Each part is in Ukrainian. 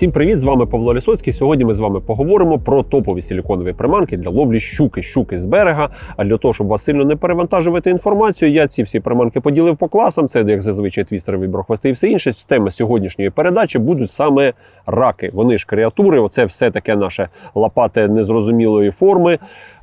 Всім привіт! З вами Павло Лісоцький. Сьогодні ми з вами поговоримо про топові силіконові приманки для ловлі щуки, щуки з берега. А для того, щоб вас сильно не перевантажувати інформацію, я ці всі приманки поділив по класам. Це як зазвичай твістери, віброхвости і все інше. Тема сьогоднішньої передачі будуть саме раки. Вони ж креатури. Оце все таке наше лопате незрозумілої форми.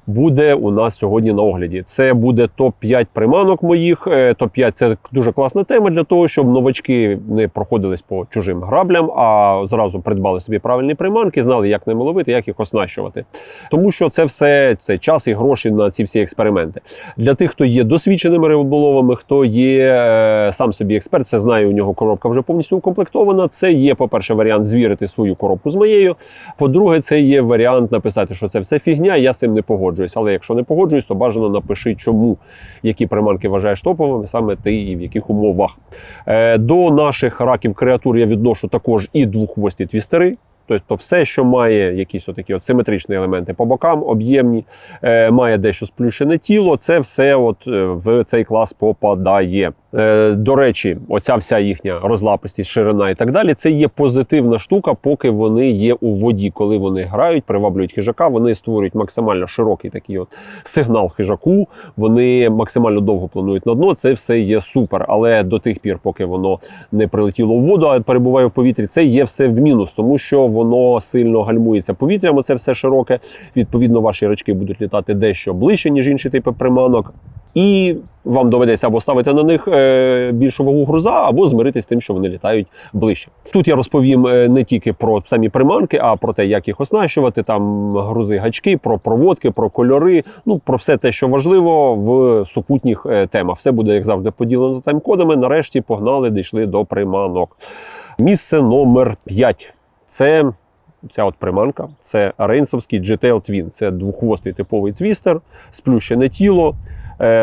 Буде у нас сьогодні на огляді. Це буде топ-5 приманок моїх. Е, Топ-5 це дуже класна тема для того, щоб новачки не проходились по чужим граблям, а зразу придбали собі правильні приманки, знали, як ними ловити, як їх оснащувати. Тому що це все це час і гроші на ці всі експерименти. Для тих, хто є досвідченими риболовами, хто є е, сам собі експерт, це знає, у нього коробка вже повністю укомплектована. Це є, по-перше, варіант звірити свою коробку з моєю. По-друге, це є варіант написати, що це все фігня, я з цим не погоджуюсь. Але якщо не погоджуюсь, то бажано напиши, чому які приманки вважаєш топовими, саме ти і в яких умовах. Е, до наших раків креатур я відношу також і двоххвості твістери. Тобто все, що має якісь отакі от симетричні елементи по бокам, об'ємні, е, має дещо сплющене тіло, це все от е, в цей клас попадає. Е, до речі, оця вся їхня розлапистість, ширина і так далі, це є позитивна штука, поки вони є у воді. Коли вони грають, приваблюють хижака, вони створюють максимально широкий такий от сигнал хижаку. Вони максимально довго планують на дно. Це все є супер. Але до тих пір, поки воно не прилетіло в воду, а перебуває в повітрі, це є все в мінус, тому що воно сильно гальмується повітрям. Це все широке. Відповідно, ваші рачки будуть літати дещо ближче, ніж інші типи приманок. І вам доведеться або ставити на них е, більшу вагу груза, або змиритись з тим, що вони літають ближче. Тут я розповім е, не тільки про самі приманки, а про те, як їх оснащувати, там грузи, гачки, про проводки, про кольори. Ну про все те, що важливо в супутніх е, темах. Все буде як завжди поділено тайм-кодами. Нарешті погнали, дійшли до приманок. Місце номер 5. Це Ця от приманка це рейнсовський GTL Twin. Це двоххвостий типовий твістер, сплющене тіло,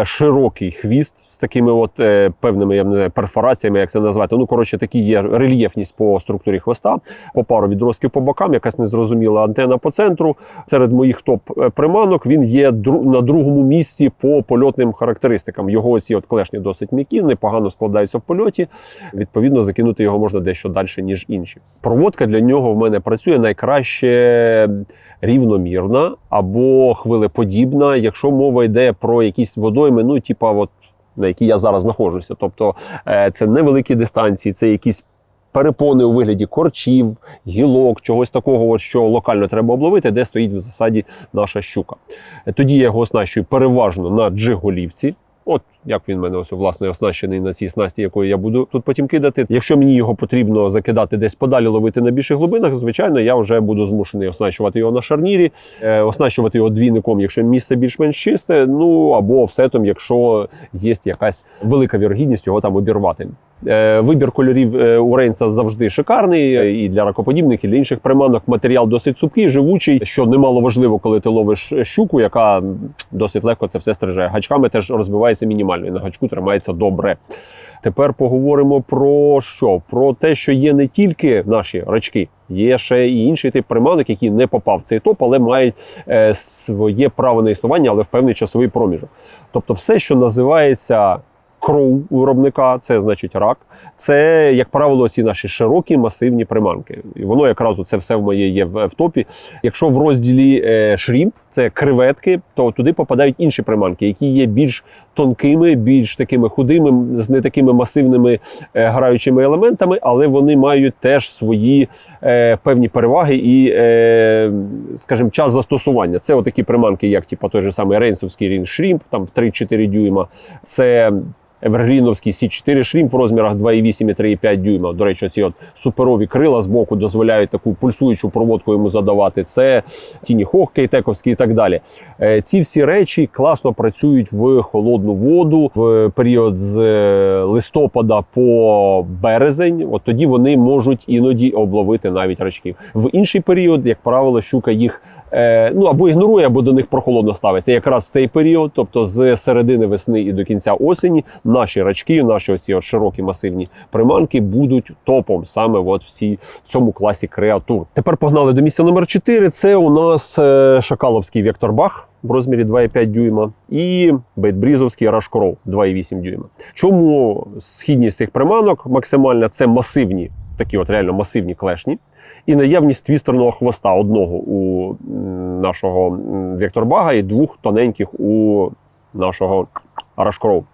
широкий хвіст з такими от е, певними я не знаю, перфораціями, як це назвати. Ну, коротше, такі є рельєфність по структурі хвоста, по пару відростків по бокам, якась незрозуміла антена по центру. Серед моїх топ-приманок він є на другому місці по польотним характеристикам. Його ці от клешні досить м'які, непогано складаються в польоті. Відповідно, закинути його можна дещо далі, ніж інші. Проводка для нього в мене працює найкраще рівномірна або хвилеподібна, якщо мова йде про якісь водойми, ну типа, от на якій я зараз знаходжуся. Тобто е, це невеликі дистанції, це якісь. Перепони у вигляді корчів, гілок, чогось такого, що локально треба обловити, де стоїть в засаді наша щука. Е, Тоді я його оснащую переважно на джиголівці. От як він в мене ось власне оснащений на цій снасті, якою я буду тут потім кидати. Якщо мені його потрібно закидати десь подалі, ловити на більших глибинах, звичайно, я вже буду змушений оснащувати його на шарнірі, е, оснащувати його двійником, якщо місце більш-менш чисте, ну або офсетом, якщо є якась велика вірогідність його там обірвати. Е, Вибір кольорів е, у Рейнса завжди шикарний е, і для ракоподібних, і для інших приманок. Матеріал досить цупкий, живучий, що немало важливо, коли ти ловиш щуку, яка досить легко це все стриже. Гачками теж розбивається мінімально, і на гачку тримається добре. Тепер поговоримо про що? Про те, що є не тільки наші рачки, є ще і інший тип приманок, який не попав в цей топ, але мають своє право на існування, але в певний часовий проміжок. Тобто, все, що називається кроу у виробника, це значить рак. Це, як правило, ці наші широкі масивні приманки. І воно якраз це все в моє є в, в топі. Якщо в розділі е, шрімп, це креветки, то туди попадають інші приманки, які є більш тонкими, більш такими худими, з не такими масивними е, граючими елементами, але вони мають теж свої е, певні переваги і, е, скажімо, час застосування. Це отакі приманки, як типу, той же самий рейнсовський рін шрімп, там в 3-4 дюйма. Це Евергріновський Сі4 шрімп в розмірах 2,8 і 3,5 дюйма. До речі, ці от суперові крила з боку дозволяють таку пульсуючу проводку йому задавати. Це Тіні Хох, Кейтековський і так далі. Е, Ці всі речі класно працюють в холодну воду в період з е, листопада по березень. От тоді вони можуть іноді обловити навіть рачків. В інший період, як правило, щука їх е, ну або ігнорує, або до них прохолодно ставиться. Якраз в цей період, тобто з середини весни і до кінця осені, наші рачки, наші оці от широкі масивні приманки будуть топом саме от в, цій, в цьому класі креатур. Тепер погнали до місця номер 4. Це у нас е, шакаловський векторбах в розмірі 2,5 дюйма і бейтбрізовський рашкоров 2,8 дюйма. Чому східність цих приманок максимальна це масивні такі от реально масивні клешні, і наявність твістерного хвоста одного у нашого векторбага і двох тоненьких у нашого рашкоров.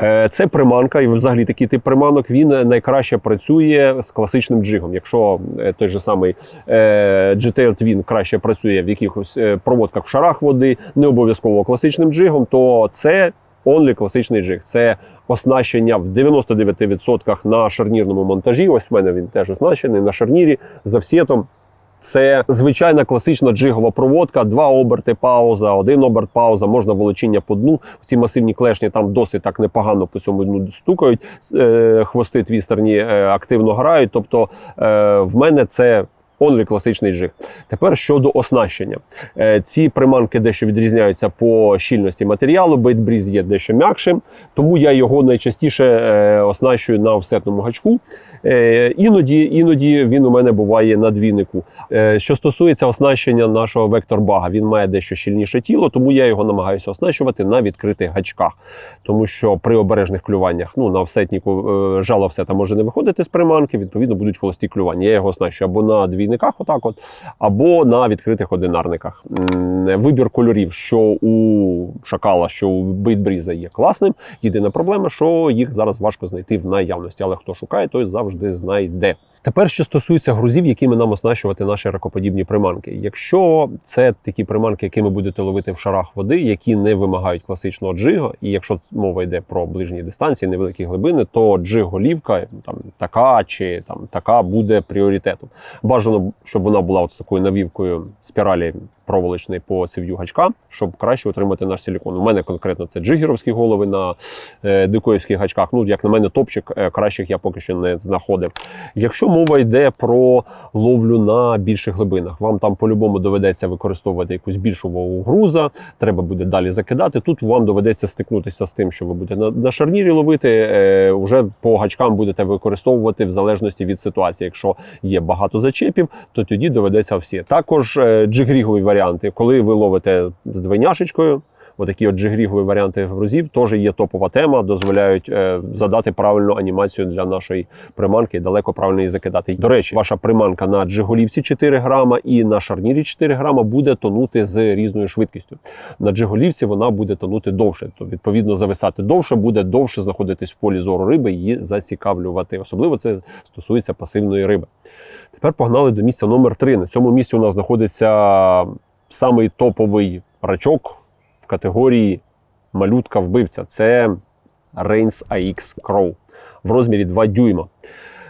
Е, Це приманка, і взагалі такий тип приманок він найкраще працює з класичним джигом. Якщо е, той же самий е, GTL Twin краще працює в якихось проводках в шарах води, не обов'язково класичним джигом, то це онлі класичний джиг. Це оснащення в 99% на шарнірному монтажі. Ось в мене він теж оснащений на шарнірі з офсетом. Це звичайна класична джигова проводка, два оберти пауза, один оберт пауза, можна волочіння по дну. Ці масивні клешні там досить так непогано по цьому дну стукають. Е, Хвости твістерні е, активно грають. Тобто е, в мене це. Онлі класичний джиг. Тепер щодо оснащення. Е, Ці приманки дещо відрізняються по щільності матеріалу. Бейтбріз є дещо м'якшим, тому я його найчастіше е, оснащую на офсетному гачку. Е, Іноді, іноді він у мене буває на двійнику. Що стосується оснащення нашого векторбага, він має дещо щільніше тіло, тому я його намагаюся оснащувати на відкритих гачках. Тому що при обережних клюваннях ну, на офсетнику е, жало офсета може не виходити з приманки, відповідно будуть холості клювання. Я його оснащую або на двійниках, отак от, або на відкритих одинарниках. Вибір кольорів, що у шакала, що у бейтбріза є класним. Єдина проблема, що їх зараз важко знайти в наявності, але хто шукає, той завжди знайде. Тепер, що стосується грузів, якими нам оснащувати наші ракоподібні приманки. Якщо це такі приманки, якими будете ловити в шарах води, які не вимагають класичного джига, і якщо мова йде про ближні дистанції, невеликі глибини, то джиг-голівка там така чи там така буде пріоритетом. Бажано, щоб вона була от з такою навівкою спіралі проволочної по цев'ю гачка, щоб краще отримати наш силікон. У мене конкретно це джигеровські голови на е, дикоївських гачках. Ну, як на мене, топчик е, кращих я поки що не знаходив. Якщо мова йде про ловлю на більших глибинах, вам там по-любому доведеться використовувати якусь більшу вагу груза, треба буде далі закидати. Тут вам доведеться стикнутися з тим, що ви будете на, на шарнірі ловити, е, вже по гачкам будете використовувати в залежності від ситуації. Якщо є багато зачепів, то тоді доведеться всі. Також е, джигрігові варіанти, коли ви ловите з двойняшечкою. Отакі от джигрігові варіанти грузів теж є топова тема, дозволяють е, задати правильну анімацію для нашої приманки далеко правильно її закидати. До речі, ваша приманка на джиголівці 4 грама і на шарнірі 4 грама буде тонути з різною швидкістю. На джиголівці вона буде тонути довше, то відповідно зависати довше, буде довше знаходитись в полі зору риби, її зацікавлювати. Особливо це стосується пасивної риби. Тепер погнали до місця номер 3 На цьому місці у нас знаходиться самий топовий рачок в категорії малютка вбивця. Це Reigns AX Crow в розмірі 2 дюйма.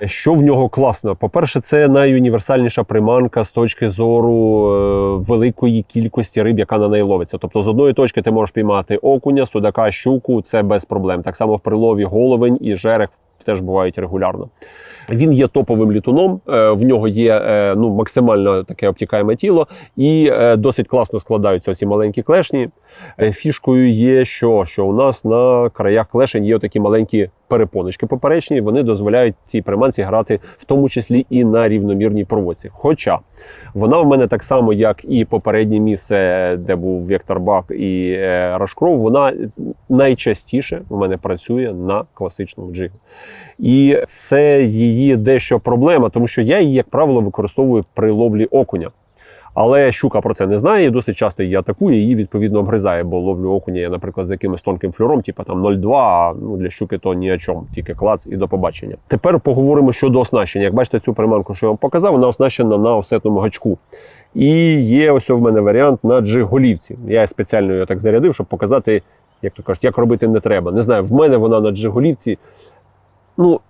Що в нього класно? По-перше, це найуніверсальніша приманка з точки зору е, великої кількості риб, яка на неї ловиться. Тобто з одної точки ти можеш піймати окуня, судака, щуку, це без проблем. Так само в прилові головень і жерех теж бувають регулярно. Він є топовим літуном, е, в нього є е, ну, максимально таке обтікаєме тіло, і е, досить класно складаються ці маленькі клешні. Е, Фішкою є, що, що у нас на краях клешень є такі маленькі перепоночки поперечні, вони дозволяють цій приманці грати в тому числі і на рівномірній проводці. Хоча вона в мене так само, як і попереднє місце, де був Вектор Бак і е, Рашкров, вона найчастіше в мене працює на класичному джигу. І це її дещо проблема, тому що я її, як правило, використовую при ловлі окуня. Але щука про це не знає, і досить часто її атакує, її відповідно обгризає, бо ловлю окуня я, наприклад, з якимось тонким флюром, типу там 0,2, а ну, для щуки то ні о чому, тільки клац і до побачення. Тепер поговоримо щодо оснащення. Як бачите, цю приманку, що я вам показав, вона оснащена на офсетному гачку. І є ось в мене варіант на джиголівці. Я спеціально його так зарядив, щоб показати, як то кажуть, як робити не треба. Не знаю, в мене вона на джиголівці. Ну,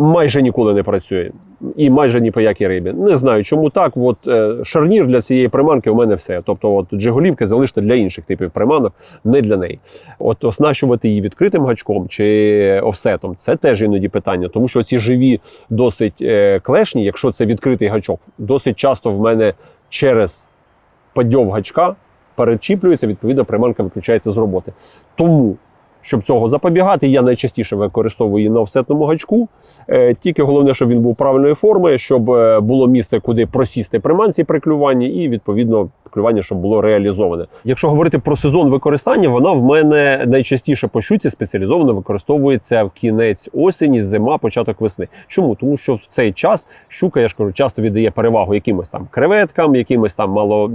майже ніколи не працює. І майже ні по якій рибі. Не знаю, чому так. От е, шарнір для цієї приманки у мене все. Тобто, от джиголівки залиште для інших типів приманок, не для неї. От оснащувати її відкритим гачком чи офсетом це теж іноді питання, тому що ці живі досить е, клешні, якщо це відкритий гачок, досить часто в мене через падьов гачка перечіплюється, відповідно, приманка виключається з роботи. Тому щоб цього запобігати, я найчастіше використовую її на офсетному гачку. Е, Тільки головне, щоб він був правильної форми, щоб е, було місце, куди просісти приманці при клюванні, і відповідно клювання, щоб було реалізоване. Якщо говорити про сезон використання, вона в мене найчастіше по щуці спеціалізовано використовується в кінець осені, зима, початок весни. Чому? Тому що в цей час щука, я ж кажу, часто віддає перевагу якимось там креветкам, якимось там мало,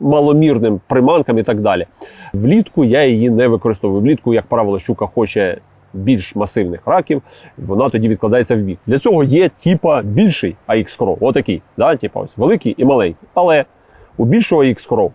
маломірним приманкам і так далі. Влітку я її не використовую. Влітку, як правило, щука хоче більш масивних раків, вона тоді відкладається в бік. Для цього є типа більший AX Crow, отакий, да? типа ось великий і маленький. Але у більшого AX Crow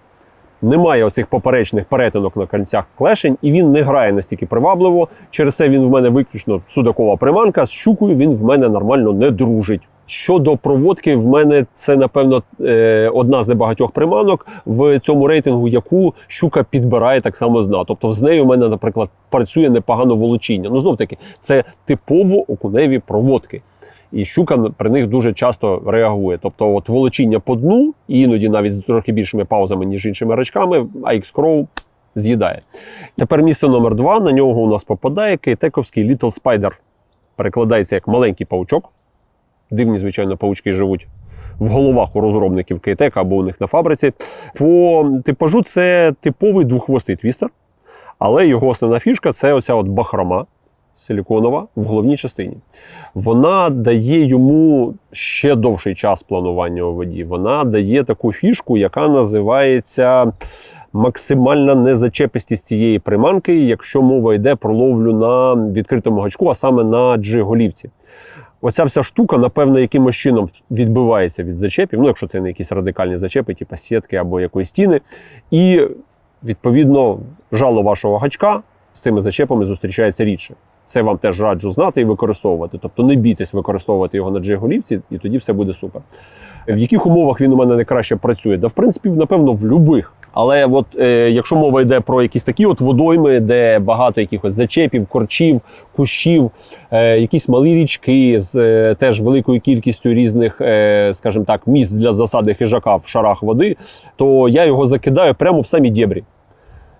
немає оцих поперечних перетинок на кінцях клешень, і він не грає настільки привабливо. Через це він в мене виключно судакова приманка. З щукою він в мене нормально не дружить. Щодо проводки, в мене це напевно е, одна з небагатьох приманок в цьому рейтингу, яку щука підбирає так само з дна. Тобто з нею в мене, наприклад, працює непогано волочіння. Ну знов таки, це типово окуневі проводки. І щука при них дуже часто реагує. Тобто, от волочіння по дну, і іноді навіть з трохи більшими паузами, ніж іншими рачками, AX Crow з'їдає. Тепер місце номер два. На нього у нас попадає кейтековський Little Spider. Перекладається як маленький паучок. Дивні, звичайно, паучки живуть в головах у розробників кейтека або у них на фабриці. По типажу це типовий двоххвостий твістер, але його основна фішка це оця от бахрома силіконова в головній частині. Вона дає йому ще довший час планування у воді. Вона дає таку фішку, яка називається максимальна незачепистість цієї приманки, якщо мова йде про ловлю на відкритому гачку, а саме на джиголівці. Оця вся штука, напевно, якимось чином відбивається від зачепів, ну, якщо це не якісь радикальні зачепи, типу сітки або якоїсь стіни. І, відповідно, жало вашого гачка з цими зачепами зустрічається рідше. Це вам теж раджу знати і використовувати. Тобто не бійтесь використовувати його на джиголівці, і тоді все буде супер. В яких умовах він у мене найкраще працює? Да, в принципі, напевно, в любих. Але от е, якщо мова йде про якісь такі от водойми, де багато якихось зачепів, корчів, кущів, е, якісь малі річки з е, теж великою кількістю різних, е, скажімо так, місць для засади хижака в шарах води, то я його закидаю прямо в самі дєбрі.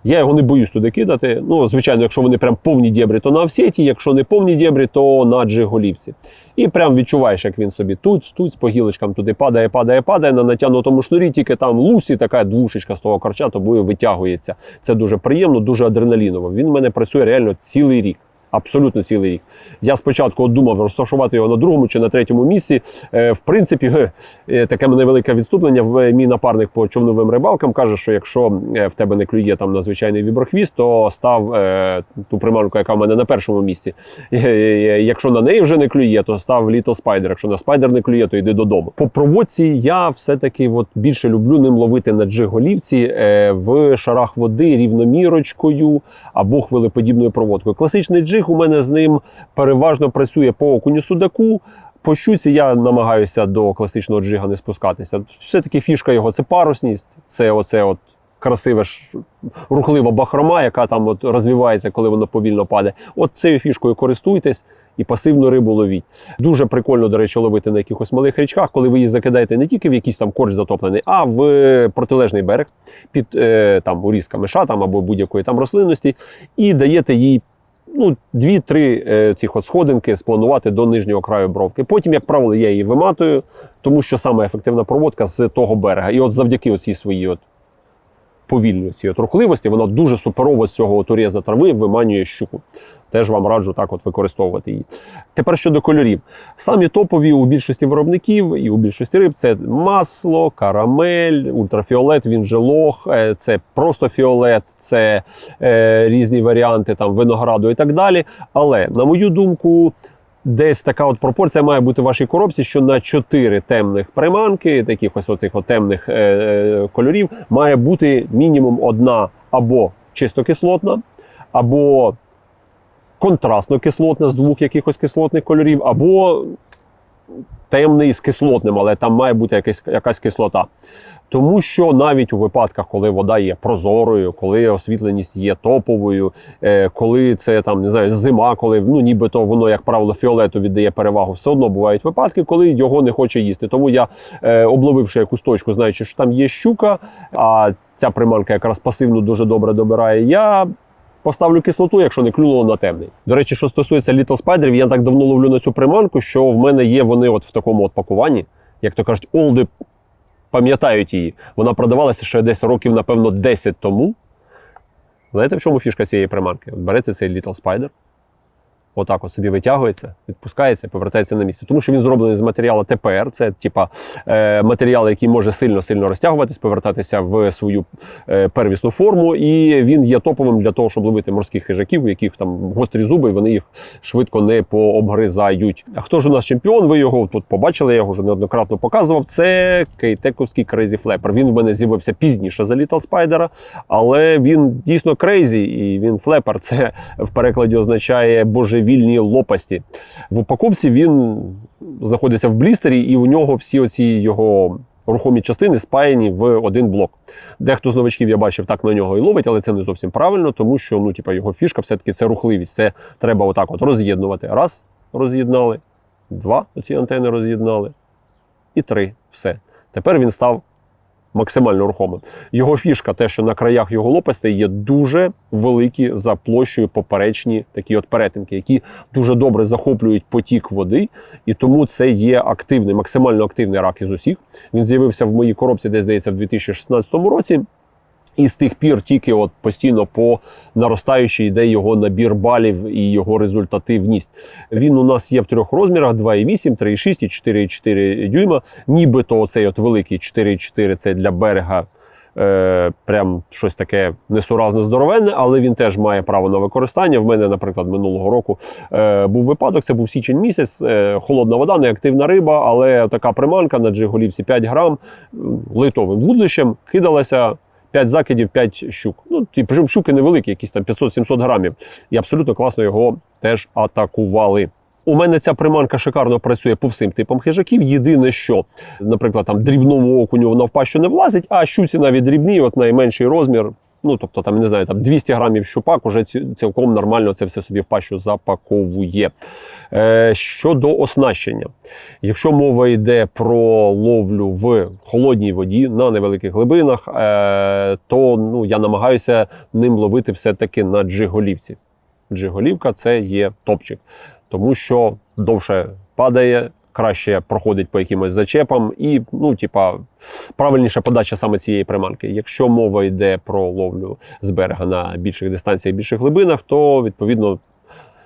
Я його не боюсь туди кидати. Ну, звичайно, якщо вони прям повні дєбрі, то на офсеті, якщо не повні дєбрі, то на джиголівці. І прям відчуваєш, як він собі тут, тут, по гілочкам туди падає, падає, падає на натягнутому шнурі, тільки там лусі, така двушечка з того корча тобою витягується. Це дуже приємно, дуже адреналіново. Він в мене працює реально цілий рік. Абсолютно цілий рік. Я спочатку думав розташувати його на другому чи на третьому місці. Е, в принципі, е, таке невелике відступлення. В- Мій напарник по човновим рибалкам каже, що якщо е, в тебе не клює там на звичайний віброхвіст, то став ту приманку, яка в мене на першому місці. Якщо на неї вже не клює, то став Little Spider. Якщо на Spider не клює, то йди додому. По проводці я все-таки от більше люблю ним ловити на джиголівці в шарах води рівномірочкою або хвилеподібною проводкою. Класичний джиг у мене з ним переважно працює по окуню судаку. По щуці я намагаюся до класичного джига не спускатися. Все-таки фішка його це парусність, це оце от красиве рухлива бахрома, яка там от розвивається, коли воно повільно падає. От цією фішкою користуйтесь і пасивну рибу ловіть. Дуже прикольно, до речі, ловити на якихось малих річках, коли ви її закидаєте не тільки в якийсь там корч затоплений, а в протилежний берег під е, там урізка миша там або будь-якої там рослинності, і даєте їй. Ну, дві-три е, цих от сходинки спланувати до нижнього краю бровки. Потім, як правило, я її виматую, тому що саме ефективна проводка з того берега. І от завдяки цій своїй от повільної от рухливості, вона дуже суперово з цього от уріза трави виманює щуку. Теж вам раджу так от використовувати її. Тепер щодо кольорів. Самі топові у більшості виробників і у більшості риб це масло, карамель, ультрафіолет, він же лох, е, це просто фіолет, це е, різні варіанти там винограду і так далі. Але, на мою думку, десь така от пропорція має бути в вашій коробці, що на 4 темних приманки, таких ось оцих темних е, е, кольорів, має бути мінімум одна або чисто кислотна, або контрастно кислотна з двох якихось кислотних кольорів, або темний з кислотним, але там має бути якась, якась кислота. Тому що навіть у випадках, коли вода є прозорою, коли освітленість є топовою, е, коли це там не знаю, зима, коли ну нібито воно, як правило, фіолету віддає перевагу, все одно бувають випадки, коли його не хоче їсти. Тому я, е, обловивши якусь точку, знаючи, що там є щука, а ця приманка якраз пасивно дуже добре добирає, я. Поставлю кислоту, якщо не клюнуло на темний. До речі, що стосується Little Spider, я так давно ловлю на цю приманку, що в мене є вони от в такому от пакуванні, як то кажуть, олди пам'ятають її. Вона продавалася ще десь років, напевно, 10 тому. Знаєте, в чому фішка цієї приманки? От берете цей Little Spider, отак от собі витягується, відпускається, повертається на місце. Тому що він зроблений з матеріалу ТПР, це типа е, матеріал, який може сильно-сильно розтягуватись, повертатися в свою е, первісну форму, і він є топовим для того, щоб ловити морських хижаків, у яких там гострі зуби, і вони їх швидко не пообгризають. А хто ж у нас чемпіон? Ви його тут побачили, я його вже неоднократно показував. Це кейтековський Crazy Flapper. Він в мене з'явився пізніше за Little Spider, але він дійсно крейзі, і він флепер. Це в перекладі означає божевільні лопасті. В упаковці він знаходиться в блістері, і у нього всі оці його рухомі частини спаяні в один блок. Дехто з новачків я бачив так на нього і ловить, але це не зовсім правильно, тому що ну, типа, його фішка все-таки це рухливість. Це треба отак от роз'єднувати. Раз, роз'єднали, два, оці антени роз'єднали, і три. Все. Тепер він став максимально рухомим. Його фішка, те, що на краях його лопастей є дуже великі за площею поперечні такі от перетинки, які дуже добре захоплюють потік води, і тому це є активний, максимально активний рак із усіх. Він з'явився в моїй коробці, десь здається, в 2016 році. І з тих пір тільки от постійно по наростаючій йде його набір балів і його результативність. Він у нас є в трьох розмірах: 2,8, 3,6 і 4,4 дюйма. Нібито оцей от великий 4,4 це для берега. Е, прям щось таке несуразно здоровенне, але він теж має право на використання. В мене, наприклад, минулого року е, був випадок. Це був січень місяць, е, холодна вода, неактивна риба, але така приманка на джиголівці 5 грам литовим вудлищем кидалася. 5 закидів, 5 щук. Ну, ті, причому щуки невеликі, якісь там 500-700 грамів. І абсолютно класно його теж атакували. У мене ця приманка шикарно працює по всім типам хижаків. Єдине, що, наприклад, там дрібному окуню вона в не влазить, а щуці навіть дрібні, от найменший розмір. Ну, тобто, там, не знаю, там 200 грамів щупак уже цілком нормально це все собі в пащу запаковує. Е, щодо оснащення, якщо мова йде про ловлю в холодній воді на невеликих глибинах, е, то ну, я намагаюся ним ловити все-таки на джиголівці. Джиголівка це є топчик, тому що довше падає. Краще проходить по якимось зачепам, і ну, типа, правильніша подача саме цієї приманки. Якщо мова йде про ловлю з берега на більших дистанціях, більших глибинах, то відповідно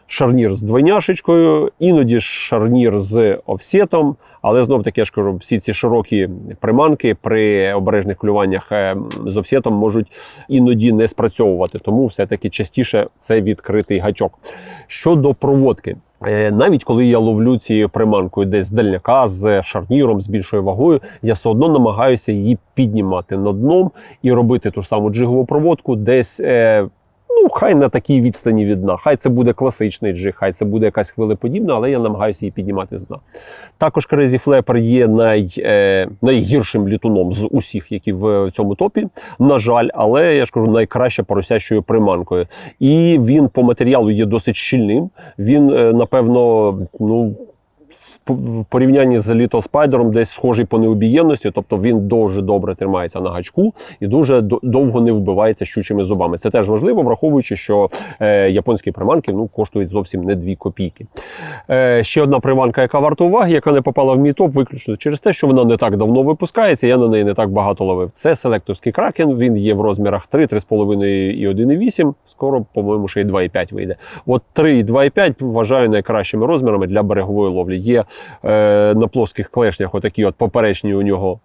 шарнір з двойняшечкою, іноді шарнір з офсетом. Але знов таки я ж кажу, всі ці широкі приманки при обережних клюваннях е, з офсетом можуть іноді не спрацьовувати. Тому все-таки частіше це відкритий гачок. Щодо проводки. Е, Навіть коли я ловлю цією приманкою десь з дальняка, з шарніром, з більшою вагою, я все одно намагаюся її піднімати на дном і робити ту ж саму джигову проводку десь. Ну, хай на такій відстані від дна. Хай це буде класичний джиг, хай це буде якась хвилеподібна, але я намагаюся її піднімати з дна. Також Crazy Flapper є най, е, найгіршим літуном з усіх, які в цьому топі. На жаль, але я ж кажу, найкраще поросящою приманкою. І він по матеріалу є досить щільним. Він, е, напевно, ну. В- порівнянні з Spider десь схожий по необіємності, тобто він дуже добре тримається на гачку і дуже довго не вбивається щучими зубами. Це теж важливо, враховуючи, що е, японські приманки ну, коштують зовсім не 2 копійки. Е, ще одна приманка, яка варта уваги, яка не попала в мій топ, виключно через те, що вона не так давно випускається. Я на неї не так багато ловив. Це селекторський кракен. Він є в розмірах 3, 3,5 і 1,8. Скоро, по-моєму, ще й 2,5 вийде. От 3 і 2,5 вважаю найкращими розмірами для берегової ловлі. Є на плоских клешнях отакі от поперечні у нього.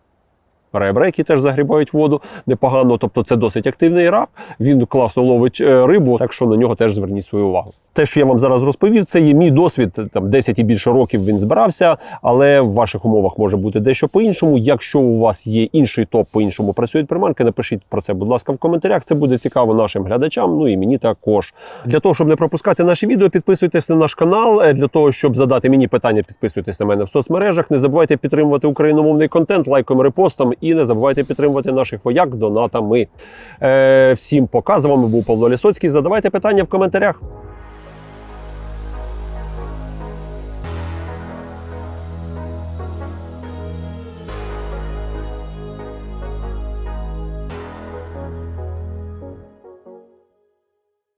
Ребра, які теж загрібають воду непогано, тобто це досить активний рак. Він класно ловить е, рибу, так що на нього теж зверніть свою увагу. Те, що я вам зараз розповів, це є мій досвід. Там 10 і більше років він збирався, але в ваших умовах може бути дещо по-іншому. Якщо у вас є інший топ, по-іншому працюють приманки, напишіть про це, будь ласка, в коментарях. Це буде цікаво нашим глядачам. Ну і мені також. Для того, щоб не пропускати наші відео, підписуйтесь на наш канал. Е, Для того, щоб задати мені питання, підписуйтесь на мене в соцмережах. Не забувайте підтримувати україномовний контент лайком, репостом і не забувайте підтримувати наших вояк донатами. Е, всім пока. З вами був Павло Лісоцький. Задавайте питання в коментарях.